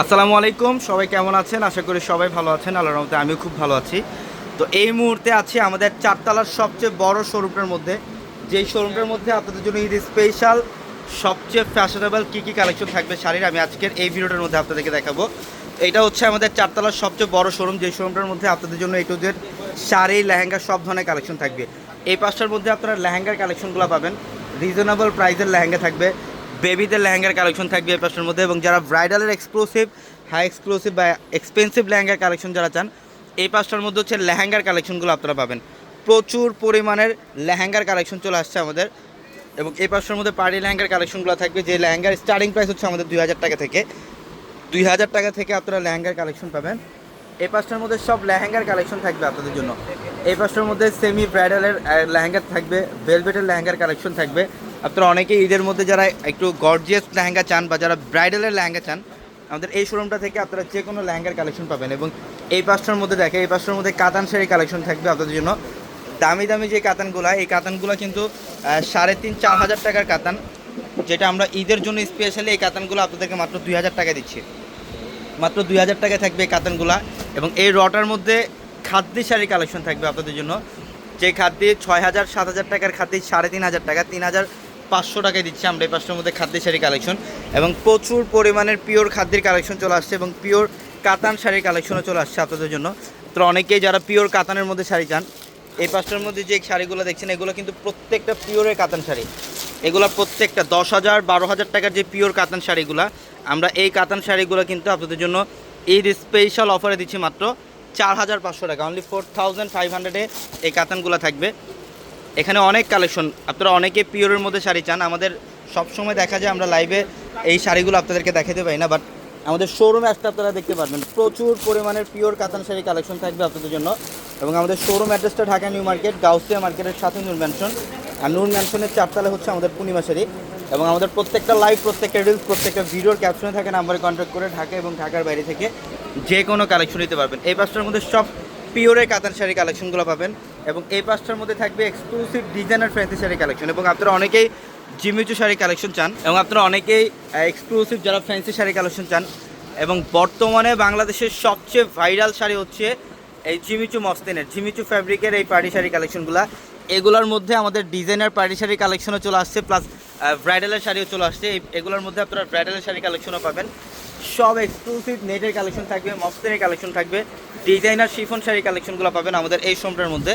আসসালামু আলাইকুম, সবাই কেমন আছেন? আশা করি সবাই ভালো আছেন, আল্লাহর রহমতে আমিও খুব ভালো আছি। তো এই মুহূর্তে আছি আমাদের চারতলার সবচেয়ে বড় শোরুমটার মধ্যে। যেই শোরুমটার মধ্যে আপনাদের জন্য ঈদ স্পেশাল সবচেয়ে ফ্যাশনেবল কী কী কালেকশন থাকবে শাড়ির, আমি আজকের এই ভিডিওটার মধ্যে আপনাদেরকে দেখাবো। এটা হচ্ছে আমাদের চারতলার সবচেয়ে বড় শোরুম যে শোরুমটার মধ্যে আপনাদের জন্য এই টুদের শাড়ি, লেহেঙ্গা, সব ধরনের কালেকশন থাকবে। এই পাঁচটার মধ্যে আপনারা লেহেঙ্গার কালেকশনগুলো পাবেন। রিজনেবল প্রাইসের লেহেঙ্গা থাকবে। বেবিদের লেহেঙ্গার কালেকশন থাকবে এই পাঁচটার মধ্যে এবং যারা ব্রাইডালের এক্সক্লুসিভ, হাই এক্সক্লুসিভ বা এক্সপেন্সিভ লেহেঙ্গার কালেকশন যারা চান, এই পাঁচটার মধ্যে হচ্ছে লেহেঙ্গার কালেকশনগুলো আপনারা পাবেন। প্রচুর পরিমাণের লেহেঙ্গার কালেকশন চলে আসছে আমাদের এবং এই পাঁচটার মধ্যে পার্টি লেহেঙ্গার কালেকশনগুলো থাকবে যে লেহেঙ্গার স্টার্টিং প্রাইস হচ্ছে আমাদের দুই হাজার টাকা থেকে। দুই হাজার টাকা থেকে আপনারা লেহেঙ্গার কালেকশন পাবেন। এই পাঁচটার মধ্যে সব লেহেঙ্গার কালেকশন থাকবে আপনাদের জন্য। এই পাঁচটার মধ্যে সেমি ব্রাইডালের লেহেঙ্গা থাকবে ভেলভেটের লেহেঙ্গার কালেকশন থাকবে। আপনারা অনেকেই ঈদের মধ্যে যারা একটু গর্জিয়াস লেহেঙ্গা চান বা যারা ব্রাইডালের লেহেঙ্গা চান, আমাদের এই শোরুমটা থেকে আপনারা যে কোনো লেহেঙ্গার কালেকশন পাবেন এবং এই পাঁচটার মধ্যে দেখে এই পাঁচটার মধ্যে কাতান শাড়ি কালেকশন থাকবে আপনাদের জন্য। দামি দামি যে কাতানগুলো, এই কাতানগুলো কিন্তু সাড়ে তিন, চার হাজার টাকার কাতান, যেটা আমরা ঈদের জন্য স্পেশালি এই কাতানগুলো আপনাদেরকে মাত্র দুই হাজার টাকা দিচ্ছি। মাত্র দুই হাজার টাকায় থাকবে এই কাতানগুলা এবং এই রটার মধ্যে খাদ্যি শাড়ি কালেকশন থাকবে আপনাদের জন্য। যে খাদ্যি ছয় হাজার, সাত হাজার টাকার খাদ্যি সাড়ে তিন হাজার টাকা, তিন হাজার পাঁচশো টাকায় দিচ্ছি আমরা এই পাঁচটার মধ্যে খাদ্যের শাড়ি কালেকশন এবং প্রচুর পরিমাণের পিওর খাদ্যের কালেকশন চলে আসছে এবং পিওর কাতান শাড়ির কালেকশনও চলে আসছে আপনাদের জন্য। তো অনেকেই যারা পিওর কাতানের মধ্যে শাড়ি চান, এই পাঁচটার মধ্যে যে শাড়িগুলো দেখছেন, এগুলো কিন্তু প্রত্যেকটা পিওরের কাতান শাড়ি। এগুলো প্রত্যেকটা দশ হাজার বারো হাজার টাকার যে পিওর কাতান শাড়িগুলো, আমরা এই কাতান শাড়িগুলো কিন্তু আপনাদের জন্য ঈদ স্পেশাল অফারে দিচ্ছি মাত্র চার হাজার পাঁচশো টাকা। অনলি ফোর থাউজেন্ড ফাইভ হান্ড্রেডে এই কাতানগুলো থাকবে। এখানে অনেক কালেকশন। আপনারা অনেকে পিওরের মধ্যে শাড়ি চান। আমাদের সবসময় দেখা যায় আমরা লাইভে এই শাড়িগুলো আপনাদেরকে দেখাতে পারি না বাট আমাদের শোরুমে আসতে আপনারা দেখতে পারবেন। প্রচুর পরিমাণের পিওর কাতান শাড়ি কালেকশন থাকবে আপনাদের জন্য। এবং আমাদের শোরুম অ্যাড্রেসটা ঢাকা নিউ মার্কেট, গাউসিয়া মার্কেটের সাথে নূর ম্যানশন আর নূর ম্যানশনের চারতলা হচ্ছে আমাদের পূর্ণিমা শাড়ি। এবং আমাদের প্রত্যেকটা লাইভ প্রত্যেকটা রিলস প্রত্যেকটা ভিডিওর ক্যাপশনে থাকে নাম্বারে কন্ট্যাক্ট করে ঢাকা এবং ঢাকার বাইরে থেকে যে কোনো কালেকশন নিতে পারবেন। এই পাঁচটার মধ্যে সব পিওরের কাতান শাড়ি কালেকশনগুলো পাবেন এবং এই পাঁচটার মধ্যে থাকবে exclusive designer fancy sari collection এবং আপনারা অনেকেই জিমিচু শাড়ি কালেকশন চান এবং আপনারা অনেকেই এক্সক্লুসিভ যারা ফ্যান্সি শাড়ি কালেকশন চান এবং বর্তমানে বাংলাদেশের সবচেয়ে ভাইরাল শাড়ি হচ্ছে এই জিমিচু মস্তিনের, জিমিচু ফ্যাব্রিকের এই পার্টি শাড়ি কালেকশনগুলো। এগুলোর মধ্যে আমাদের ডিজাইনার পার্টি শাড়ি কালেকশনও চলে আসছে প্লাস ব্রাইডালের শাড়িও চলে আসছে। এগুলোর মধ্যে আপনারা ব্রাইডালের শাড়ি কালেকশনও পাবেন। সব এক্সক্লুসিভ নেটের কালেকশন থাকবে মস্তিনের কালেকশন থাকবে ডিজাইনার শিফন শাড়ি কালেকশনগুলো পাবেন আমাদের এই শোমটার মধ্যে।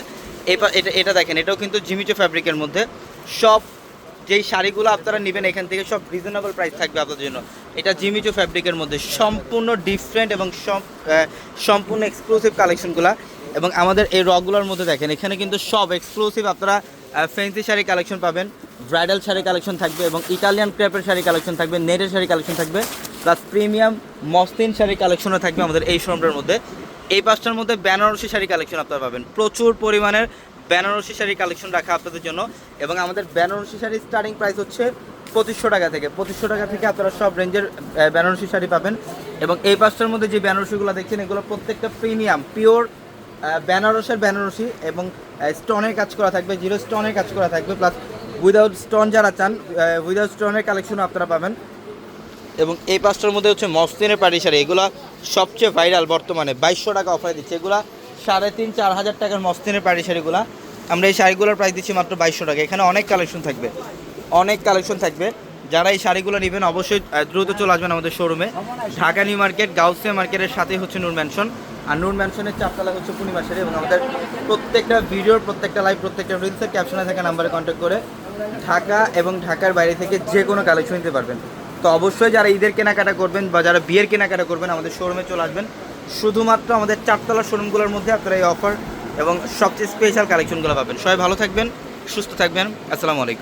এটা এটা দেখেন, এটাও কিন্তু জিমিচো ফ্যাব্রিকের মধ্যে। সব যেই শাড়িগুলো আপনারা নেবেন এখান থেকে সব রিজনেবল প্রাইস থাকবে আপনাদের জন্য। এটা জিমিচো ফ্যাব্রিকের মধ্যে। সম্পূর্ণ ডিফারেন্ট এবং সম্পূর্ণ এক্সক্লুসিভ কালেকশনগুলো এবং আমাদের এই রকগুলোর মধ্যে দেখেন, এখানে কিন্তু সব এক্সক্লুসিভ আপনারা ফেন্সি শাড়ি কালেকশন পাবেন। ব্রাইডাল শাড়ি কালেকশন থাকবে এবং ইটালিয়ান ক্রেপের শাড়ি কালেকশন থাকবে নেটের শাড়ি কালেকশন থাকবে। প্লাস প্রিমিয়াম মসলিন শাড়ি কালেকশনও থাকবে আমাদের এই শোরুমটার মধ্যে। এই পাঁচটার মধ্যে বেনারসি শাড়ি কালেকশন আপনারা পাবেন। প্রচুর পরিমাণের বেনারসি শাড়ি কালেকশন রাখা আপনাদের জন্য এবং আমাদের বেনারসি শাড়ির স্টার্টিং প্রাইস হচ্ছে পঁচিশশো টাকা থেকে। পঁচিশশো টাকা থেকে আপনারা সব রেঞ্জের বেনারসি শাড়ি পাবেন। এবং এই পাঁচটার মধ্যে যে বেনারসিগুলো দেখছেন, এগুলো প্রত্যেকটা প্রিমিয়াম পিওর বেনারসের বেনারসি এবং স্টোনের কাজ করা থাকবে জিরো স্টোনের কাজ করা থাকবে। প্লাস উইদাউট স্টোন যারা চান উইদাউট স্টোনের কালেকশনও আপনারা পাবেন। এবং এই পাঁচটার মধ্যে হচ্ছে মসলিনের পাটি শাড়ি। এগুলো সবচেয়ে ভাইরাল বর্তমানে। বাইশশো টাকা অফারে দিচ্ছে। এগুলা সাড়ে তিন, চার হাজার টাকার মসলিনের পাটি শাড়িগুলো। আমরা এই শাড়িগুলোর প্রাইস দিচ্ছি মাত্র বাইশশো টাকা। এখানে অনেক কালেকশন থাকবে। অনেক কালেকশন থাকবে। যারা এই শাড়িগুলো নেবেন, অবশ্যই দ্রুত চলে আসবেন আমাদের শোরুমে ঢাকা নিউ মার্কেট, গাউসিয়া মার্কেটের সাথে হচ্ছে নূর ম্যানশন আর নূর ম্যানশনের চারতলা হচ্ছে পূর্ণিমা শাড়ি এবং আমাদের প্রত্যেকটা ভিডিওর প্রত্যেকটা লাইভ প্রত্যেকটা রিলসের ক্যাপশনে থাকা নাম্বারে কন্ট্যাক্ট করে ঢাকা এবং ঢাকার বাইরে থেকে যে কোনো কালেকশন নিতে পারবেন। তো অবশ্যই যারা ঈদের কেনাকাটা করবেন বা যারা বিয়ের কেনাকাটা করবেন, আমাদের শোরুমে চলে আসবেন। শুধুমাত্র আমাদের চারতলা শোরুমগুলোর মধ্যে আপনারা এই অফার এবং সবচেয়ে স্পেশাল কালেকশনগুলো পাবেন। সবাই ভালো থাকবেন, সুস্থ থাকবেন। আসসালামু আলাইকুম।